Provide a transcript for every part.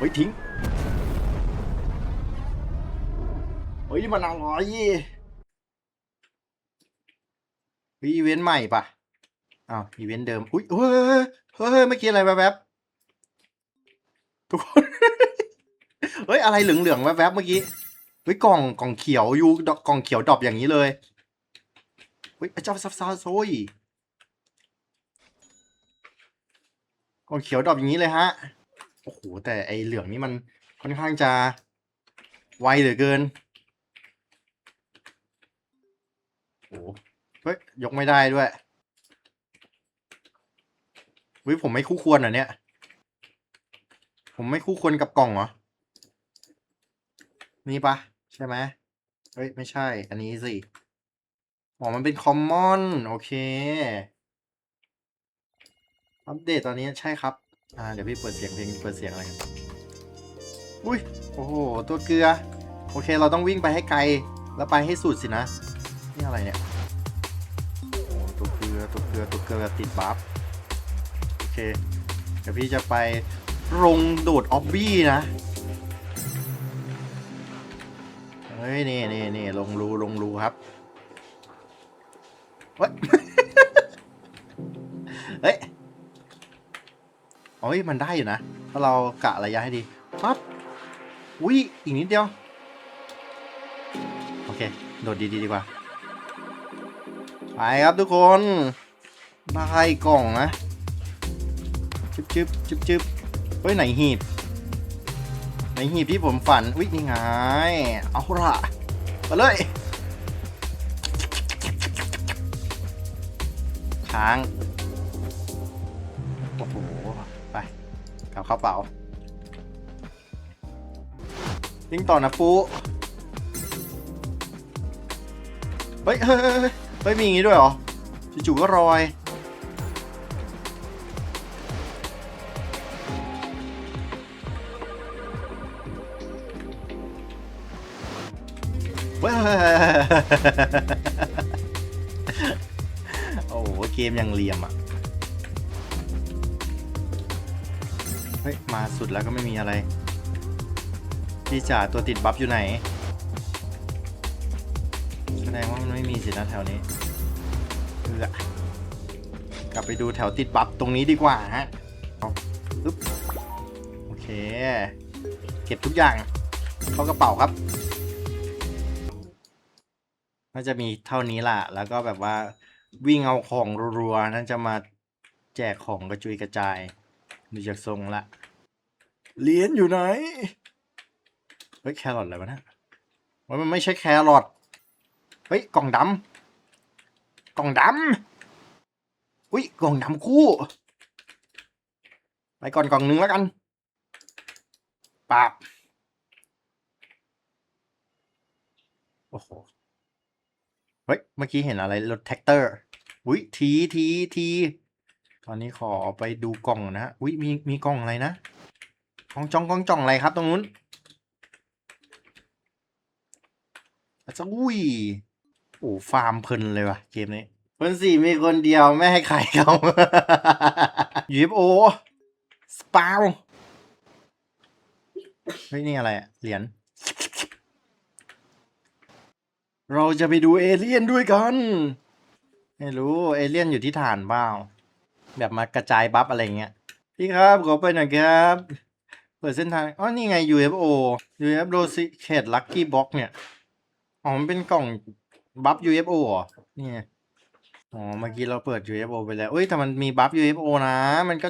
เฮ้ยทิ้ง เฮ้ยมันอะไรเฮ้ยอีเวนต์ใหม่ปะอ้าวอีเวนต์เดิม อุ้ยเฮ้ยเฮ้ยเมื่อกี้อะไรแวบๆทุกคน เฮ้ย อะไรเหลืองๆแวบๆเมื่อกี้ เฮ้ย กล่องกล่องเขียวอยูดกกล่องเขียวดรอปอย่างนี้เลย เฮ้ยเจ้าซับซาโซยกล่องเขียวดรอปอย่างนี้เลยฮะ โอ้โหแต่ไอเหลืองนี่มันค่อนข้างจะไวเหลือเกินโอ้โหเฮ้ยยกไม่ได้ด้วยวิผมไม่คู่ควรเหรอะเนี่ย ผมไม่คู่ควรกับกล่องเหรอ นี่ปะใช่ไหมเฮ้ย ไม่ใช่ อันนี้สิ อ๋อ มันเป็นคอมมอน โอเค อัปเดตตอนนี้ใช่ครับ อ่าเดี๋ยวพี่เปิดเสียงเพลงเปิดเสียงอะไรกันอุ้ยโอ้โหตัวเกลือ โอเคเราต้องวิ่งไปให้ไกล แล้วไปให้สุดสินะ นี่อะไรเนี่ยโอ้โหตัวเกลือตัวเกลือตัวเกลือติดบัฟโอเค เดี๋ยวพี่จะไปลงโดดออบบี้นะเฮ้ยนี่นี่นี่ลงรูลงรูครับเฮ้ย โอ้ยมันได้อยู่นะ ถ้าเรากะระยะให้ดีปั๊บอุ้ยอีกนิดเดียว โอเค โดดดีๆดีกว่า ไปครับทุกคนได้กล่องนะจึ๊บจึ๊บจึ๊บจึ๊บเฮ้ยไหนหีบ ไหนหีบที่ผมฝัน อุ๊ยนี่ไง เอาละมาเลยค้าง กับข้าวเป๋ายิงต่อนะปูเฮ้ยเฮ้ยเฮ้ยเฮ้ยเฮ้ยมีอย่างงี้ด้วยเหรอจู่ๆก็รอยเว้ยโอ้โหเกมยังเลียมอะ ฮ้ย มาสุดแล้วก็ไม่มีอะไร พี่จ๋าตัวติดบัฟอยู่ไหน แสดงว่ามันไม่มีสินะแถวนี้เอือกลับไปดูแถวติดบัฟตรงนี้ดีกว่าฮะอาปึ๊บโอเค เก็บทุกอย่าง เข้ากระเป๋าครับน่าจะมีเท่านี้ล่ะ แล้วก็แบบว่าวิ่งเอาของรัวๆนั่นจะมาแจกของกระจุยกระจายดูจากทรงละ เหรียญอยู่ไหน เฮ้ยแครอทอะไรวะนะว่ามันไม่ใช่แครอท เฮ้ยกล่องดำกล่องดำอุ้ยกล่องดำคู่ ไปก่อนกล่องหนึ่งแล้วกันปาบโอ้โห เฮ้ย เมื่อกี้เห็นอะไรรถแท็กเตอร์ อุ้ยทีทีที ตอนนี้ขอไปดูกล่องนะฮะอุ้ยมีมีกล่องอะไรนะ กองจองกองจ่องอะไรครับตรงนู้นอาจจะอุ้ยโอ้ฟาร์มเพลินเลยว่ะเกมนี้เพิ่นสี่มีคนเดียวไม่ให้ใครเขายูฟโอสปาวเฮ้ยนี่อะไรอะเหรียญเราจะไปดูเอเลี่ยนด้วยกัน ไม่รู้เอเลี่ยนอยู่ที่ฐานเปล่าแบบมากระจายบัฟอะไรเงี้ยพี่ครับขอไปหน่อยครับ เปิดเส้นทาง อ๋อ นี่ไง UFO UFO Secret Lucky Box เนี่ย อ๋อ มันเป็นกล่องบัฟ UFO เหรอ นี่ไง อ๋อ เมื่อกี้เราเปิด UFO ไปแล้วเอ้ย แต่มันมีบัฟ UFO นะ มันก็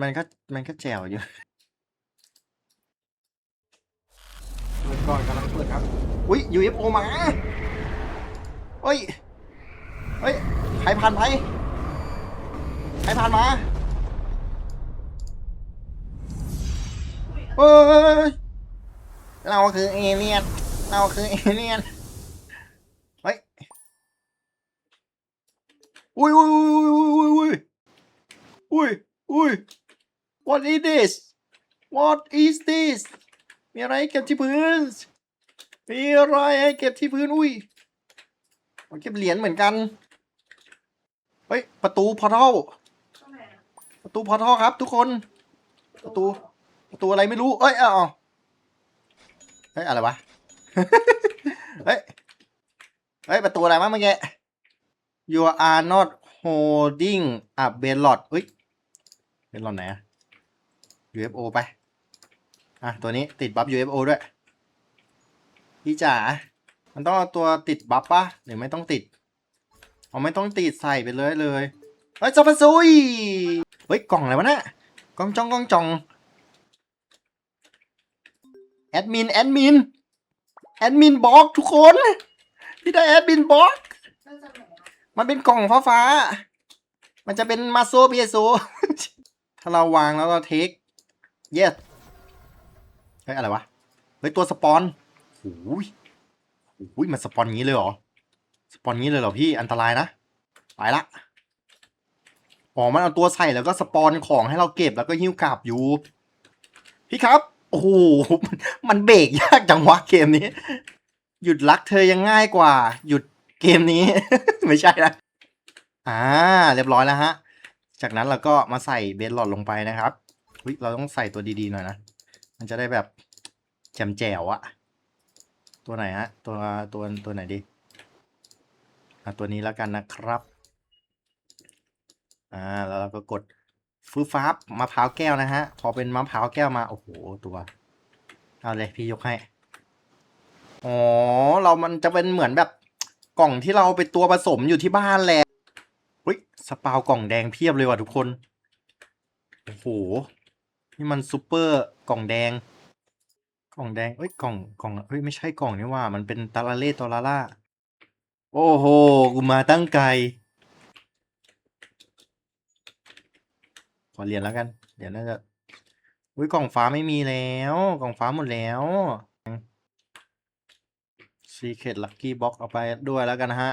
มันก็ มันก็แจ๋วอยู่เปิดก่อนกำลังเปิดครับ อุ้ย UFO มาเฮ้ย เฮ้ยใครผ่านไปใครผ่านมา เฮ้ยเราคือเอเลี่ยน เราคือเอเลี่ยน เฮ้ย อุ้ยอุ้ยอุ้ยอุ้ยอุ้ยอุ้ยอุ้ย what is this what is this มีอะไรให้เก็บที่พื้น มีอะไรให้เก็บที่พื้น อุ้ยเอาเก็บเหรียญเหมือนกัน เฮ้ย ประตูพอร์ทัลประตูพอร์ทัลครับทุกคน ประตู ประตูอะไรไม่รู้ เอ้ยเอาเอาเฮ้ยอะไรวะ เฮ้ย เฮ้ยประตูอะไรวะเมื่อกี้ you are not holding a bellot เฮ้ย bellot ไหนอะ UFO ไป อะ ตัวนี้ติดบัฟ UFO ด้วย พี่จ๋า มันต้องเอาตัวติดบัฟปะหรือไม่ต้องติดเอาไม่ต้องติดใส่ไปเลยเลย เฮ้ยจับมาซุย เฮ้ย กล่องอะไรวะเนี่ยกล่องจองกล่องจอง แอดมินแอดมินแอดมินบล็อกทุกคนพี่ได้แอดมินบล็อกมันเป็นกล่องฟ้าฟ้าๆมันจะเป็นมาโซเบียโซ ถ้าเราวางแล้วเราเทค yes เฮ้ยอะไรวะ เฮ้ยตัวสปอนโอ้ยโอ้ยมันสปอนงี้เลยเหรอ สปอนงี้เลยเหรอพี่ อันตรายนะ ไปละ อ๋อ มันเอาตัวใส่แล้วก็สปอนของให้เราเก็บแล้วก็หิ้วกลับอยู่ พี่ครับ โอ้โหมันมันเบรกยากจังวะเกมนี้ หยุดรักเธอยังง่ายกว่า หยุดเกมนี้ ไม่ใช่นะอ่า เรียบร้อยแล้วฮะ จากนั้นเราก็มาใส่เบสหลอดลงไปนะครับอุ๊ยเราต้องใส่ตัวดีๆหน่อยนะ มันจะได้แบบแจ่มแจ๋วอะตัวไหนฮะ ตัวตัวตัวไหนดีอะตัวนี้แล้วกันนะครับ อ่า แล้วเราก็กด ฟื้ฟ้าบมะพร้าวแก้วนะฮะ พอเป็นมะพร้าวแก้วมา โอ้โห ตัว เอาเลยพี่ยกให้ อ๋อ เรามันจะเป็นเหมือนแบบกล่องที่เราเป็นตัวผสมอยู่ที่บ้านแหละเฮ้ย สปาวกล่องแดงเพียบเลยว่ะทุกคน โอ้โห นี่มันซูเปอร์กล่องแดง กล่องแดงเอ้ย กล่อง กล่องเอ้ย ไม่ใช่กล่องนี่ว่า มันเป็นตาลาเล่ตอลาล่า โอ้โห กูมาตั้งไกล ขอเหรียญแล้วกัน เดี๋ยวน่าจะอุ้ยกล่องฟ้าไม่มีแล้ว กล่องฟ้าหมดแล้ว Secret Lucky Box เอาไปด้วยแล้วกันนะฮะ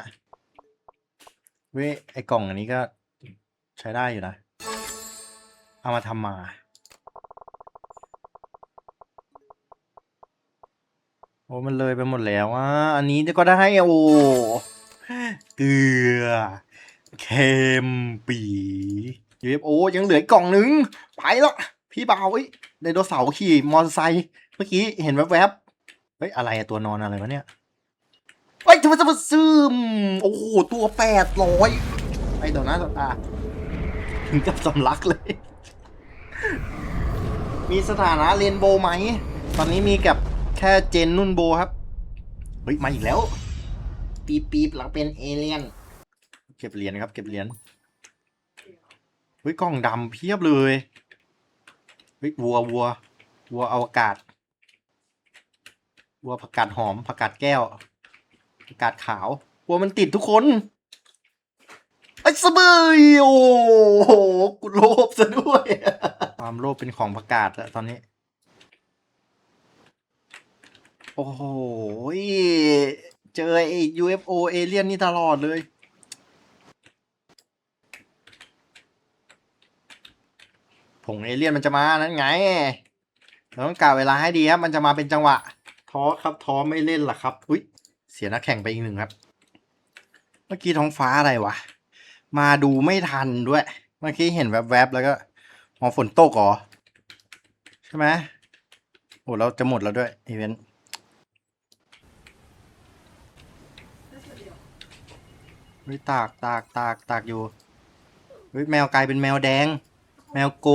เว้ยไอกล่องอันนี้ก็ใช้ได้อยู่นะ เอามาทำมาโอ้มันเลยไปหมดแล้วอะอันนี้ก็ได้โอ้เกลือเค็มปี UFO ยังเหลืออีกกล่องหนึง ไปแล้วพี่บ่าวเอ้ไดโนเสาร์ขี่มอเตอร์ไซค์เมื่อกี้เห็นแวบๆเฮ้ยอะไรอะตัวนอนอะไรวะเนี่ยเฮ้ยจะมจะมาซึมโอ้โหตัวแปดร้อยไอ้ต่อหน้าต่อตาถึงกับสำลักเลย มีสถานะเรนโบไหม ตอนนี้มีกับแค่เจนนุ่นโบครับ เฮ้ย มาอีกแล้ว ปีบปีบเราเป็นเอเลียน เก็บเหรียญครับ เก็บเหรียญ เฮ้ยกล่องดำเพียบเลยเฮ้ยวัววัววัวอวกาศวัวผักกาดหอมผักกาดแก้วผักกาดขาววัวมันติดทุกคนไอ้สะเบยโอ้โหกูโลภซะด้วย ความโลภเป็นของผักกาดแล้วตอนนี้ โอ้โห เจอไอ้ UFO เอเลี่ยนนี่ตลอดเลย ผงเอเลี่ยนมันจะมานั่นไงเราต้องกาเวลาให้ดีครับ มันจะมาเป็นจังหวะ ท้อครับท้อไม่เล่นล่ะครับ อุ้ยเสียนักแข่งไปอีกหนึ่งครับ เมื่อกี้ท้องฟ้าอะไรวะ มาดูไม่ทันด้วย เมื่อกี้เห็นแวบๆแล้วก็มองฝนตกเหรอ ใช่ไหมโอ้เราจะหมดแล้วด้วยอีเวนต์เฮ้ยตากตากตากตากอยู่เฮ้ยแมวกลายเป็นแมวแดง แมวโก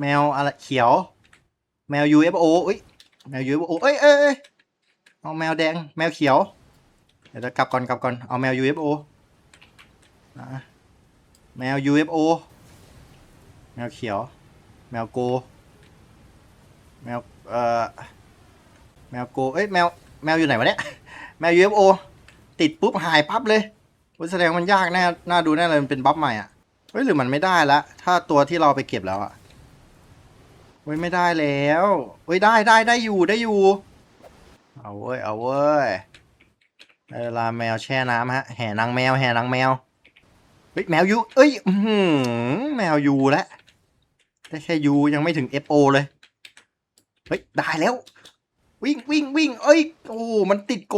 แมวอะไรเขียว แมว UFO อุ้ยแมว UFO เอ้ยเอ้ยเอ้ยเอาแมวแดง แมวเขียว เดี๋ยวจะกลับก่อนกลับก่อนเอาแมว UFO นะแมว UFO แมวเขียว แมวโก แมว เอ่อ แมวโก เอ้ย แมว แมวอยู่ไหนวะเนี่ย แมว UFO ติดปุ๊บหายปั๊บเลยอุ๊ยแสดงมันยากแน่น่าดูแน่เลย มันเป็นบัฟใหม่อะ เฮ้ยหรือมันไม่ได้ละ ถ้าตัวที่เราไปเก็บแล้วอะเฮ้ยไม่ได้แล้วเฮ้ยได้ได้ได้อยู่ได้อยู่ เอาเว้ยเอาเว้ยเวลาแมวแช่น้ำฮะแห่นางแมวแห่นางแมวเฮ้ยแมวยูเอ้ยแมวยูแล้วได้แค่ยูยังไม่ถึง FO เลย เฮ้ย ได้แล้ว วิ่งวิ่งวิ่งเอ้ย โอ้ มันติดโก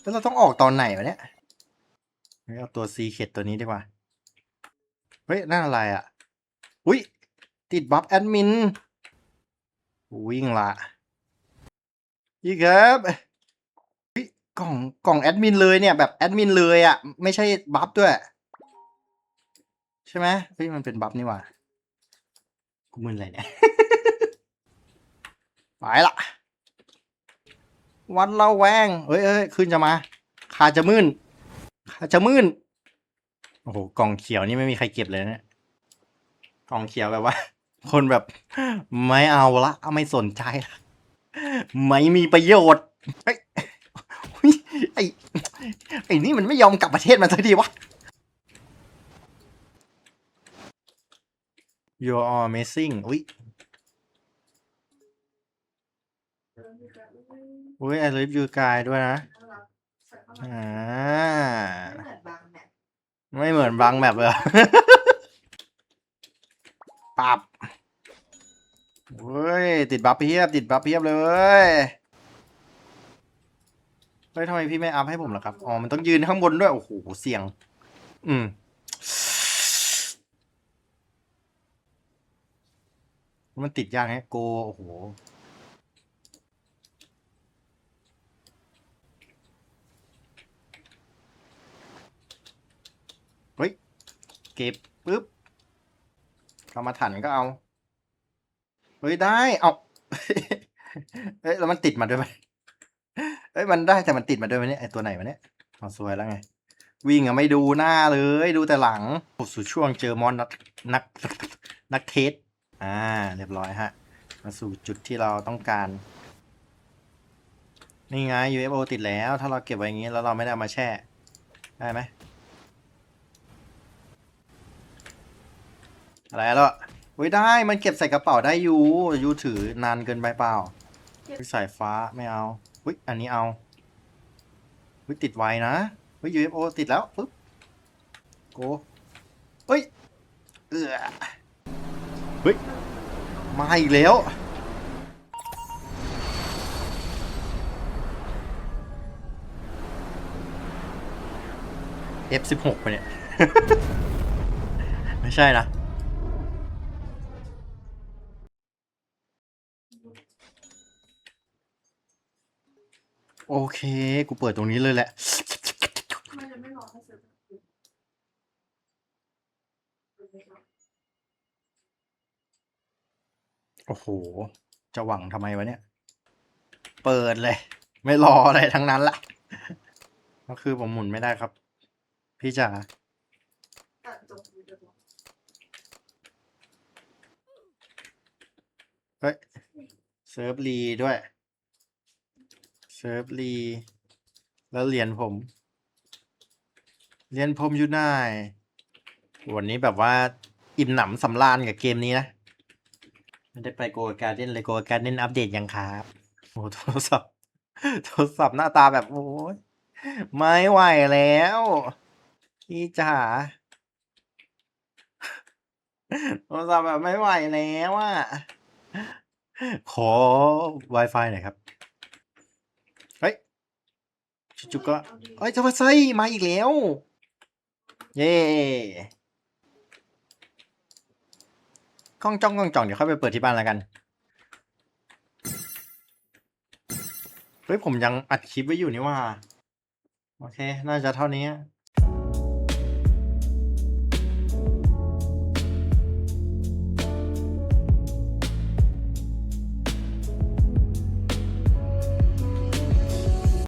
แล้วเราต้องออกตอนไหนวะเนี่ย เฮ้เอาตัวซีเข็ดตัวนี้ดีกว่า เฮ้ยนั่นอะไรอะ อุ้ยติดบัฟแอดมิน วิ่งละพี่ครับเฮ้ยกล่องกล่องแอดมินเลยเนี่ยแบบแอดมินเลยอะ่ะ ไม่ใช่บัฟด้วย ใช่ไหมเฮ้ยมันเป็นบัฟนี่หว่ากูมึนอะไรเนี่ยไปละวันเราแวงเฮ้ยเฮ้ยขึ้นจะมาขาจะมื่น จะมื่น โอ้โห กล่องเขียวนี่ไม่มีใครเก็บเลยเนะกล่องเขียวแบบว่า คนแบบ ไม่เอาละ ไม่สนใจละ ไม่มีประโยชน์เฮ้ไอ้ไอ้นี่มันไม่ยอมกลับประเทศมันสักทีวะ You are amazing อุ้ยอุ้ย I love you guy ด้วยนะ อ่าไม่เหมือนบางแบบเลยปับเฮ้ย ติดบัฟเพียบ ติดบัฟเพียบเลย เฮ้ยทำไมพี่ไม่อัพให้ผมล่ะครับ อ๋อ มันต้องยืนข้างบนด้วย โอ้โห เสี่ยง อืม มันติดยากไงโก โอ้โห เฮ้ย เก็บปุ๊บกรรมฐานก็เอา เฮ้ย ได้ เอาเฮ้ย แล้วมันติดมาด้วยไหมเฮ้ย มันได้แต่มันติดมาด้วยไหมเนี่ย ไอตัวไหนวะเนี่ยเอาสวยแล้วไง วิ่งอะไม่ดูหน้าเลย ดูแต่หลังสู่ช่วงเจอมอนนักนักนักเทส อ่า เรียบร้อยฮะ มาสู่จุดที่เราต้องการ นี่ไง UFO ติดแล้ว ถ้าเราเก็บไว้อย่างนี้แล้วเราไม่ได้มาแช่ ได้ไหม อะไรแล้วเฮ้ยได้มันเก็บใส่กระเป๋าได้อยู่ยูถือนานเกินไปเปล่าเฮ้ยสายฟ้าไม่เอาเฮ้ยอันนี้เอาเฮ้ยติดไวนะเฮ้ย UFO ติดแล้วปึ๊บโกเฮ้ยเออเฮ้ยมาอีกแล้ว F16 ไปเนี่ย ไม่ใช่นะ โอเค กูเปิดตรงนี้เลยแหละ มันจะไม่รอให้เสร็จโอ้โห จะหวังทำไมวะเนี่ย เปิดเลย ไม่รออะไรทั้งนั้นละก็คือผมหมุนไม่ได้ครับ พี่จ๋าเฮ้ยเซิร์ฟรีด้วย ซิร์ฟรี แล้วเหรียญผม เหรียญผมอยู่ไหนวันนี้แบบว่าอิ่มหนำสำราญกับเกมนี้นะ ไม่ได้ไปโกการ์เด้นเลยโกการ์เด้นอัปเดตยังครับโอ้โทรศัพท์โทรศัพท์หน้าตาแบบโอ้ยไม่ไหวแล้วพี่จ๋าโทรศัพท์แบบไม่ไหวแล้วอะขอ Wi-Fi หน่อยครับ จุกๆก็เอ้ยจะมาไซมาอีกแล้ว เย่กล้องจ้องกล้องจ่องเดี๋ยวเข้าไปเปิดที่บ้านแล้วกัน เฮ้ย ผมยังอัดคลิปไว้อยู่นี่ว่า โอเค น่าจะเท่านี้